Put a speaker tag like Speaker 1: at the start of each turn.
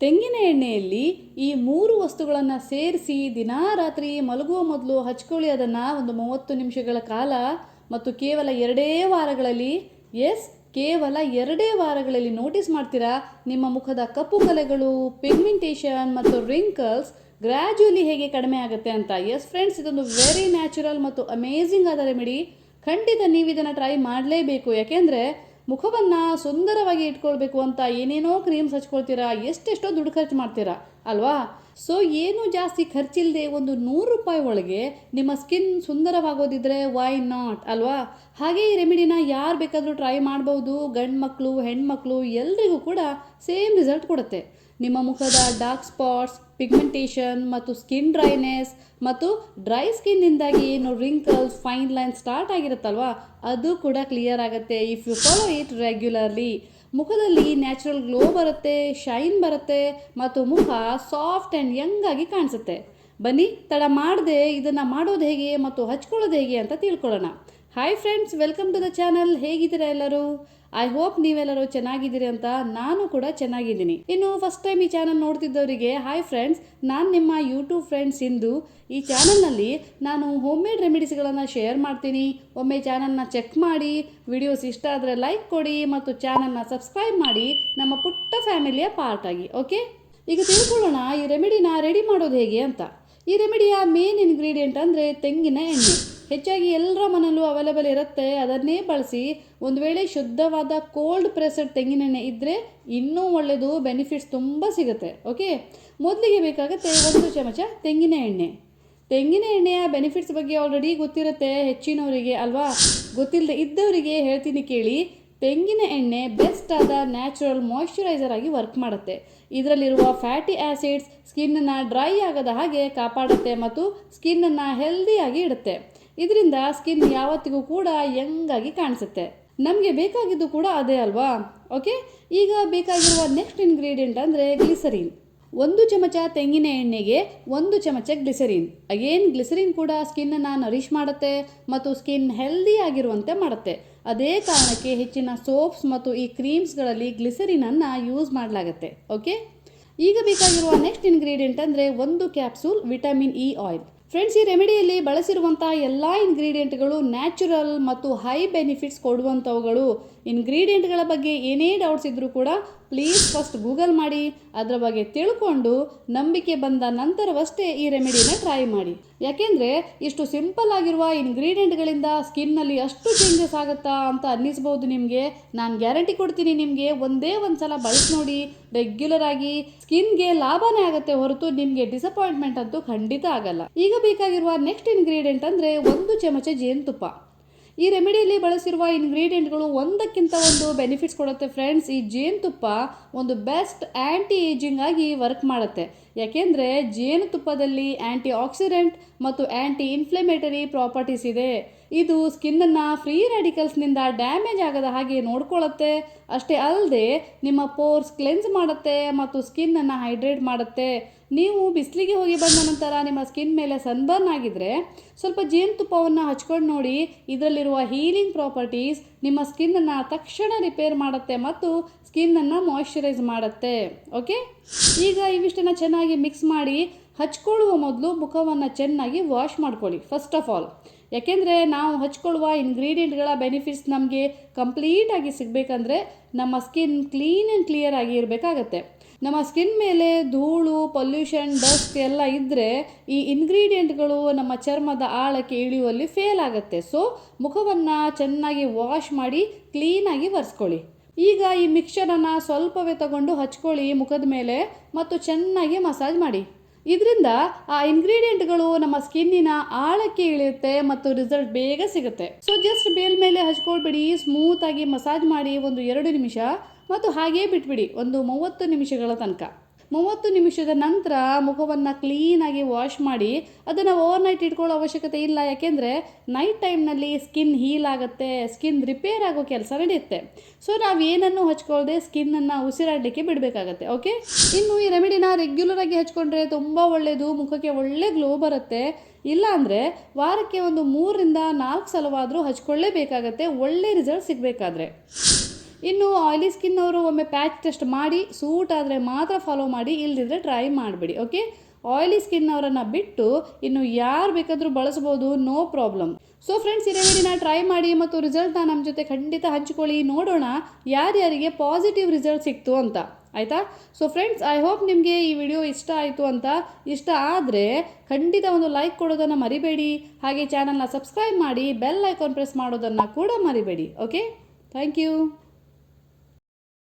Speaker 1: ತೆಂಗಿನ ಎಣ್ಣೆಯಲ್ಲಿ ಈ ಮೂರು ವಸ್ತುಗಳನ್ನು ಸೇರಿಸಿ ದಿನಾ ರಾತ್ರಿ ಮಲಗುವ ಮೊದಲು ಹಚ್ಕೊಳ್ಳಿ ಅದನ್ನು ಒಂದು ಮೂವತ್ತು ನಿಮಿಷಗಳ ಕಾಲ ಮತ್ತು ಕೇವಲ ಎರಡೇ ವಾರಗಳಲ್ಲಿ. ಎಸ್ ಕೇವಲ ಎರಡೇ ವಾರಗಳಲ್ಲಿ ನೋಟಿಸ್ ಮಾಡ್ತೀರಾ? ನಿಮ್ಮ ಮುಖದ ಕಪ್ಪು ಕಲೆಗಳು ಪಿಗ್ಮೆಂಟೇಷನ್ ಮತ್ತು ರಿಂಕಲ್ಸ್ ಗ್ರ್ಯಾಜುಯಲಿ ಹೇಗೆ ಕಡಿಮೆ ಆಗುತ್ತೆ ಅಂತ. ಎಸ್ ಫ್ರೆಂಡ್ಸ್ ಇದೊಂದು ವೆರಿ ನ್ಯಾಚುರಲ್ ಮತ್ತು ಅಮೇಝಿಂಗ್ ಆದ ರೆಮಿಡಿ ಖಂಡಿತ ನೀವು ಇದನ್ನು ಟ್ರೈ ಮಾಡಲೇಬೇಕು. ಯಾಕೆಂದರೆ ಮುಖವನ್ನು ಸುಂದರವಾಗಿ ಇಟ್ಕೊಳ್ಬೇಕು ಅಂತ ಏನೇನೋ ಕ್ರೀಮ್ಸ್ ಹಚ್ಕೊಳ್ತೀರಾ ಎಷ್ಟೆಷ್ಟೋ ದುಡ್ಡು ಖರ್ಚು ಮಾಡ್ತೀರಾ ಅಲ್ವಾ? ಸೊ ಏನು ಜಾಸ್ತಿ ಖರ್ಚಿಲ್ಲದೆ ಒಂದು ನೂರು ರೂಪಾಯಿ ಒಳಗೆ ನಿಮ್ಮ ಸ್ಕಿನ್ ಸುಂದರವಾಗೋದಿದ್ರೆ ವೈ ನಾಟ್ ಅಲ್ವಾ? ಹಾಗೆ ಈ ರೆಮಿಡಿನ ಯಾರು ಬೇಕಾದರೂ ಟ್ರೈ ಮಾಡ್ಬೋದು, ಗಂಡು ಮಕ್ಕಳು ಹೆಣ್ಮಕ್ಳು ಎಲ್ರಿಗೂ ಕೂಡ ಸೇಮ್ ರಿಸಲ್ಟ್ ಕೊಡುತ್ತೆ. ನಿಮ್ಮ ಮುಖದ ಡಾರ್ಕ್ ಸ್ಪಾಟ್ಸ್ ಪಿಗ್ಮೆಂಟೇಷನ್ ಮತ್ತು ಸ್ಕಿನ್ ಡ್ರೈನೆಸ್ ಮತ್ತು ಡ್ರೈ ಸ್ಕಿನ್ನಿಂದಾಗಿ ಏನು ರಿಂಕಲ್ಸ್ ಫೈನ್ ಲೈನ್ ಸ್ಟಾರ್ಟ್ ಆಗಿರುತ್ತಲ್ವಾ? ಅದು ಕೂಡ ಕ್ಲಿಯರ್ ಆಗುತ್ತೆ if you follow it regularly ಮುಖದಲ್ಲಿ ನ್ಯಾಚುರಲ್ ಗ್ಲೋ ಬರುತ್ತೆ, ಶೈನ್ ಬರುತ್ತೆ ಮತ್ತು ಮುಖ ಸಾಫ್ಟ್ ಆ್ಯಂಡ್ ಯಂಗ್ ಆಗಿ ಕಾಣಿಸುತ್ತೆ. ಬನ್ನಿ, ತಡ ಮಾಡದೆ ಇದನ್ನು ಮಾಡೋದು ಹೇಗೆ ಮತ್ತು ಹಚ್ಕೊಳ್ಳೋದು ಹೇಗೆ ಅಂತ ತಿಳ್ಕೊಳ್ಳೋಣ. Hi friends welcome to the channel ಹೇಗಿದ್ದೀರಾ ಎಲ್ಲರೂ? ಐ ಹೋಪ್ ನೀವೆಲ್ಲರೂ ಚೆನ್ನಾಗಿದ್ದೀರಿ ಅಂತ ನಾನು ಕೂಡ ಚೆನ್ನಾಗಿದ್ದೀನಿ. ಇನ್ನು ಫಸ್ಟ್ ಟೈಮ್ ಈ ಚಾನಲ್ ನೋಡ್ತಿದ್ದವರಿಗೆ ಹಾಯ್ ಫ್ರೆಂಡ್ಸ್ ನಾನು ನಿಮ್ಮ ಯೂಟ್ಯೂಬ್ ಫ್ರೆಂಡ್ಸ್ ಇಂದು ಈ ಚಾನಲ್ನಲ್ಲಿ ನಾನು ಹೋಮ್ ಮೇಡ್ ರೆಮಿಡೀಸ್ಗಳನ್ನು ಶೇರ್ ಮಾಡ್ತೀನಿ. ಒಮ್ಮೆ ಚಾನಲ್ನ ಚೆಕ್ ಮಾಡಿ ವಿಡಿಯೋಸ್ ಇಷ್ಟ ಆದರೆ ಲೈಕ್ ಕೊಡಿ ಮತ್ತು ಚಾನಲ್ನ ಸಬ್ಸ್ಕ್ರೈಬ್ ಮಾಡಿ ನಮ್ಮ ಪುಟ್ಟ ಫ್ಯಾಮಿಲಿಯ ಪಾರ್ಟ್ ಆಗಿ ಓಕೆ ಈಗ ತಿಳ್ಕೊಳ್ಳೋಣ ಈ ರೆಮಿಡಿನ ರೆಡಿ ಮಾಡೋದು ಹೇಗೆ ಅಂತ. ಈ ರೆಮಿಡಿಯ ಮೇನ್ ಇಂಗ್ರೀಡಿಯೆಂಟ್ ಅಂದರೆ ತೆಂಗಿನ ಎಣ್ಣೆ. ಹೆಚ್ಚಾಗಿ ಎಲ್ಲರ ಮನೆಯಲ್ಲೂ ಅವೈಲೇಬಲ್ ಇರುತ್ತೆ. ಅದನ್ನೇ ಬಳಸಿ ಒಂದು ವೇಳೆ ಶುದ್ಧವಾದ ಕೋಲ್ಡ್ ಪ್ರೆಸ್ಡ್ ತೆಂಗಿನೆಣ್ಣೆ ಇದ್ದರೆ ಇನ್ನೂ ಒಳ್ಳೆಯದು ಬೆನಿಫಿಟ್ಸ್ ತುಂಬ ಸಿಗುತ್ತೆ. ಓಕೆ ಮೊದಲಿಗೆ ಬೇಕಾಗುತ್ತೆ ಒಂದು ಚಮಚ ತೆಂಗಿನ ಎಣ್ಣೆ. ತೆಂಗಿನ ಎಣ್ಣೆಯ ಬೆನಿಫಿಟ್ಸ್ ಬಗ್ಗೆ ಆಲ್ರೆಡಿ ಗೊತ್ತಿರುತ್ತೆ ಹೆಚ್ಚಿನವರಿಗೆ, ಅಲ್ವಾ? ಗೊತ್ತಿಲ್ಲದೆ ಇದ್ದವರಿಗೆ ಹೇಳ್ತೀನಿ ಕೇಳಿ. ತೆಂಗಿನ ಎಣ್ಣೆ ಬೆಸ್ಟ್ ಆದ ನ್ಯಾಚುರಲ್ ಮಾಯಿಶ್ಚರೈಸರ್ ಆಗಿ ವರ್ಕ್ ಮಾಡುತ್ತೆ. ಇದರಲ್ಲಿರುವ ಫ್ಯಾಟಿ ಆ್ಯಸಿಡ್ಸ್ ಸ್ಕಿನ್ನನ್ನು ಡ್ರೈ ಆಗದ ಹಾಗೆ ಕಾಪಾಡುತ್ತೆ ಮತ್ತು ಸ್ಕಿನ್ನನ್ನು ಹೆಲ್ದಿಯಾಗಿ ಇಡುತ್ತೆ. ಇದರಿಂದ ಸ್ಕಿನ್ ಯಾವತ್ತಿಗೂ ಕೂಡ ಯಂಗಾಗಿ ಕಾಣಿಸುತ್ತೆ. ನಮಗೆ ಬೇಕಾಗಿದ್ದು ಕೂಡ ಅದೇ ಅಲ್ವಾ? ಓಕೆ ಈಗ ಬೇಕಾಗಿರುವ ನೆಕ್ಸ್ಟ್ ಇಂಗ್ರೀಡಿಯೆಂಟ್ ಅಂದರೆ ಗ್ಲಿಸರಿನ್ ಒಂದು ಚಮಚ ತೆಂಗಿನ ಎಣ್ಣೆಗೆ ಒಂದು ಚಮಚ ಗ್ಲಿಸರಿನ್ ಅಗೇನ್ ಗ್ಲಿಸರಿನ್ ಕೂಡ ಸ್ಕಿನ್ನನ್ನು ನರಿಶ್ ಮಾಡುತ್ತೆ ಮತ್ತು ಸ್ಕಿನ್ ಹೆಲ್ದಿ ಆಗಿರುವಂತೆ ಮಾಡುತ್ತೆ. ಅದೇ ಕಾರಣಕ್ಕೆ ಹೆಚ್ಚಿನ ಸೋಪ್ಸ್ ಮತ್ತು ಈ ಕ್ರೀಮ್ಸ್ಗಳಲ್ಲಿ ಗ್ಲಿಸರಿನನ್ನು ಯೂಸ್ ಮಾಡಲಾಗತ್ತೆ. ಓಕೆ ಈಗ ಬೇಕಾಗಿರುವ ನೆಕ್ಸ್ಟ್ ಇಂಗ್ರೀಡಿಯೆಂಟ್ ಅಂದರೆ ಒಂದು capsule vitamin E oil friends ಈ ರೆಮಿಡಿಯಲ್ಲಿ ಬಳಸಿರುವಂತಹ ಎಲ್ಲ ಇಂಗ್ರೀಡಿಯೆಂಟ್ಗಳು ನ್ಯಾಚುರಲ್ ಮತ್ತು ಹೈ ಬೆನಿಫಿಟ್ಸ್ ಕೊಡುವಂಥವುಗಳು ಇಂಗ್ರೀಡಿಯೆಂಟ್ಗಳ ಬಗ್ಗೆ ಏನೇ ಡೌಟ್ಸ್ ಇದ್ದರೂ ಕೂಡ ಪ್ಲೀಸ್ ಫಸ್ಟ್ ಗೂಗಲ್ ಮಾಡಿ, ಅದರ ಬಗ್ಗೆ ತಿಳ್ಕೊಂಡು ನಂಬಿಕೆ ಬಂದ ನಂತರವಷ್ಟೇ ಈ ರೆಮಿಡಿನ ಟ್ರೈ ಮಾಡಿ. ಯಾಕೆಂದರೆ ಇಷ್ಟು ಸಿಂಪಲ್ ಆಗಿರುವ ಇನ್ಗ್ರೀಡಿಯೆಂಟ್ಗಳಿಂದ ಸ್ಕಿನ್ನಲ್ಲಿ ಅಷ್ಟು ಚೇಂಜಸ್ ಆಗುತ್ತಾ ಅಂತ ಅನ್ನಿಸ್ಬೋದು ನಿಮಗೆ. ನಾನು ಗ್ಯಾರಂಟಿ ಕೊಡ್ತೀನಿ ನಿಮಗೆ, ಒಂದೇ ಒಂದು ಸಲ ಬಳಸಿ ನೋಡಿ ರೆಗ್ಯುಲರ್ ಆಗಿ ಸ್ಕಿನ್ಗೆ ಲಾಭನೇ ಆಗುತ್ತೆ ಹೊರತು ನಿಮಗೆ ಡಿಸಪಾಯಿಂಟ್ಮೆಂಟ್ ಅಂತೂ ಖಂಡಿತ ಆಗಲ್ಲ. ಈಗ ಬೇಕಾಗಿರುವ ನೆಕ್ಸ್ಟ್ ಇನ್ಗ್ರೀಡಿಯೆಂಟ್ ಅಂದರೆ ಒಂದು ಚಮಚ ಜೇನುತುಪ್ಪ. ಈ ರೆಮಿಡಿಯಲ್ಲಿ ಬಳಸಿರುವ ಇಂಗ್ರೀಡಿಯೆಂಟ್ಗಳು ಒಂದಕ್ಕಿಂತ ಒಂದು ಬೆನಿಫಿಟ್ಸ್ ಕೊಡುತ್ತೆ ಫ್ರೆಂಡ್ಸ್ ಈ ಜೇನುತುಪ್ಪ ಒಂದು ಬೆಸ್ಟ್ ಆ್ಯಂಟಿ ಏಜಿಂಗ್ ಆಗಿ ವರ್ಕ್ ಮಾಡುತ್ತೆ. ಯಾಕೆಂದರೆ ಜೇನುತುಪ್ಪದಲ್ಲಿ ಆ್ಯಂಟಿ ಆಕ್ಸಿಡೆಂಟ್ ಮತ್ತು ಆ್ಯಂಟಿ ಇನ್ಫ್ಲಮೇಟರಿ ಪ್ರಾಪರ್ಟೀಸ್ ಇದೆ. ಇದು ಸ್ಕಿನ್ನನ್ನು ಫ್ರೀ ರೆಡಿಕಲ್ಸ್ನಿಂದ ಡ್ಯಾಮೇಜ್ ಆಗದ ಹಾಗೆ ನೋಡ್ಕೊಳ್ಳುತ್ತೆ ಅಷ್ಟೇ ಅಲ್ಲದೆ ನಿಮ್ಮ ಪೋರ್ಸ್ ಕ್ಲೆನ್ಸ್ ಮಾಡುತ್ತೆ ಮತ್ತು ಸ್ಕಿನ್ನನ್ನು ಹೈಡ್ರೇಟ್ ಮಾಡುತ್ತೆ. ನೀವು ಬಿಸಿಲಿಗೆ ಹೋಗಿ ಬಂದ ನಂತರ ನಿಮ್ಮ ಸ್ಕಿನ್ ಮೇಲೆ ಸನ್ಬರ್ನ್ ಆಗಿದ್ರೆ ಸ್ವಲ್ಪ ಜೇನುತುಪ್ಪವನ್ನು ಹಚ್ಕೊಂಡು ನೋಡಿ, ಇದರಲ್ಲಿರುವ ಹೀಲಿಂಗ್ ಪ್ರಾಪರ್ಟೀಸ್ ನಿಮ್ಮ ಸ್ಕಿನ್ನನ್ನು ತಕ್ಷಣ ರಿಪೇರ್ ಮಾಡುತ್ತೆ ಮತ್ತು ಸ್ಕಿನ್ನನ್ನು ಮಾಯಿಶ್ಚರೈಸ್ ಮಾಡುತ್ತೆ. ಓಕೆ ಈಗ ಇವಿಷ್ಟನ್ನು ಚೆನ್ನಾಗಿ ಮಿಕ್ಸ್ ಮಾಡಿ, ಹಚ್ಕೊಳ್ಳುವ ಮೊದಲು ಮುಖವನ್ನು ಚೆನ್ನಾಗಿ ವಾಶ್ ಮಾಡ್ಕೊಳ್ಳಿ ಫಸ್ಟ್ ಆಫ್ ಆಲ್ ಯಾಕೆಂದರೆ ನಾವು ಹಚ್ಕೊಳ್ಳುವ ಇಂಗ್ರೀಡಿಯೆಂಟ್ಗಳ ಬೆನಿಫಿಟ್ಸ್ ನಮಗೆ ಕಂಪ್ಲೀಟಾಗಿ ಸಿಗಬೇಕಂದ್ರೆ ನಮ್ಮ ಸ್ಕಿನ್ ಕ್ಲೀನ್ ಆ್ಯಂಡ್ ಕ್ಲಿಯರ್ ಆಗಿ ಇರಬೇಕಾಗತ್ತೆ. ನಮ್ಮ ಸ್ಕಿನ್ ಮೇಲೆ ಧೂಳು ಪೊಲ್ಯೂಷನ್ ಡಸ್ಟ್ ಎಲ್ಲ ಇದ್ದರೆ ಈ ಇಂಗ್ರೀಡಿಯೆಂಟ್ಗಳು ನಮ್ಮ ಚರ್ಮದ ಆಳಕ್ಕೆ ಇಳಿಯುವಲ್ಲಿ ಫೇಲ್ ಆಗುತ್ತೆ. ಸೊ ಮುಖವನ್ನು ಚೆನ್ನಾಗಿ ವಾಶ್ ಮಾಡಿ ಕ್ಲೀನಾಗಿ ಒರೆಸ್ಕೊಳ್ಳಿ. ಈಗ ಈ ಮಿಕ್ಸರನ್ನು ಸ್ವಲ್ಪವೇ ತಗೊಂಡು ಹಚ್ಕೊಳ್ಳಿ ಮುಖದ ಮೇಲೆ ಮತ್ತು ಚೆನ್ನಾಗಿ ಮಸಾಜ್ ಮಾಡಿ. ಇದರಿಂದ ಆ ಇಂಗ್ರೀಡಿಯೆಂಟ್ಗಳು ನಮ್ಮ ಸ್ಕಿನ್ನಿನ ಆಳಕ್ಕೆ ಇಳಿಯುತ್ತೆ ಮತ್ತು ರಿಸಲ್ಟ್ ಬೇಗ ಸಿಗುತ್ತೆ. ಸೊ ಜಸ್ಟ್ ಬೇಲ್ ಮೇಲೆ ಹಚ್ಕೊಳ್ಬಿಡಿ ಸ್ಮೂತ್ ಆಗಿ ಮಸಾಜ್ ಮಾಡಿ ಒಂದು ಎರಡು ನಿಮಿಷ ಮತ್ತು ಹಾಗೇ ಬಿಟ್ಬಿಡಿ, ಒಂದು ಮೂವತ್ತು ನಿಮಿಷಗಳ ತನಕ. ಮೂವತ್ತು ನಿಮಿಷದ ನಂತರ ಮುಖವನ್ನು ಕ್ಲೀನಾಗಿ ವಾಶ್ ಮಾಡಿ, ಅದನ್ನು ಓವರ್ ನೈಟ್ ಇಟ್ಕೊಳ್ಳೋ ಅವಶ್ಯಕತೆ ಇಲ್ಲ. ಯಾಕೆಂದರೆ ನೈಟ್ ಟೈಮ್ನಲ್ಲಿ ಸ್ಕಿನ್ ಹೀಲ್ ಆಗುತ್ತೆ ಸ್ಕಿನ್ ರಿಪೇರ್ ಆಗೋ ಕೆಲಸ ನಡೆಯುತ್ತೆ ಸೊ ನಾವು ಏನನ್ನು ಹಚ್ಕೊಳ್ಳದೆ ಸ್ಕಿನ್ನನ್ನು ಉಸಿರಾಡಲಿಕ್ಕೆ ಬಿಡಬೇಕಾಗತ್ತೆ ಓಕೆ ಇನ್ನು ಈ ರೆಮಿಡಿನ ರೆಗ್ಯುಲರ್ ಆಗಿ ಹಚ್ಕೊಂಡ್ರೆ ತುಂಬ ಒಳ್ಳೆಯದು ಮುಖಕ್ಕೆ ಒಳ್ಳೆ ಗ್ಲೋ ಬರುತ್ತೆ. ಇಲ್ಲ ಅಂದರೆ, ವಾರಕ್ಕೆ ಒಂದು ಮೂರರಿಂದ ನಾಲ್ಕು ಸಲವಾದರೂ ಹಚ್ಕೊಳ್ಳೇಬೇಕಾಗತ್ತೆ, ಒಳ್ಳೆ ರಿಸಲ್ಟ್ ಸಿಗಬೇಕಾದ್ರೆ. ಇನ್ನು ಆಯಿಲಿ ಸ್ಕಿನ್ ಅವರು ಒಮ್ಮೆ ಪ್ಯಾಚ್ ಟೆಸ್ಟ್ ಮಾಡಿ ಸೂಟ್ ಆದರೆ ಮಾತ್ರ ಫಾಲೋ ಮಾಡಿ ಇಲ್ಲದಿದ್ದರೆ ಟ್ರೈ ಮಾಡಿಬಿಡಿ ಓಕೆ ಆಯಿಲಿ ಸ್ಕಿನ್ ಅವರನ್ನು ಬಿಟ್ಟು ಇನ್ನು ಯಾರು ಬೇಕಾದರೂ ಬಳಸ್ಬೋದು ನೋ ಪ್ರಾಬ್ಲಮ್ ಸೊ ಫ್ರೆಂಡ್ಸ್ ಇದೇ ದಿನ ಟ್ರೈ ಮಾಡಿ ಮತ್ತು ರಿಸಲ್ಟ್ನ ನಮ್ಮ ಜೊತೆ ಖಂಡಿತ ಹಂಚಿಕೊಳ್ಳಿ. ನೋಡೋಣ ಯಾರ್ಯಾರಿಗೆ ಪಾಸಿಟಿವ್ ರಿಸಲ್ಟ್ ಸಿಕ್ತು ಅಂತ, ಆಯಿತಾ? ಸೊ ಫ್ರೆಂಡ್ಸ್ ಐ ಹೋಪ್ ನಿಮಗೆ ಈ ವಿಡಿಯೋ ಇಷ್ಟ ಆಯಿತು ಅಂತ. ಇಷ್ಟ ಆದರೆ ಖಂಡಿತ ಒಂದು ಲೈಕ್ ಕೊಡೋದನ್ನು ಮರಿಬೇಡಿ. ಹಾಗೆ ಚಾನಲ್ನ ಸಬ್ಸ್ಕ್ರೈಬ್ ಮಾಡಿ ಬೆಲ್ ಐಕಾನ್ ಪ್ರೆಸ್ ಮಾಡೋದನ್ನು ಕೂಡ ಮರಿಬೇಡಿ ಓಕೆ ಥ್ಯಾಂಕ್ ಯು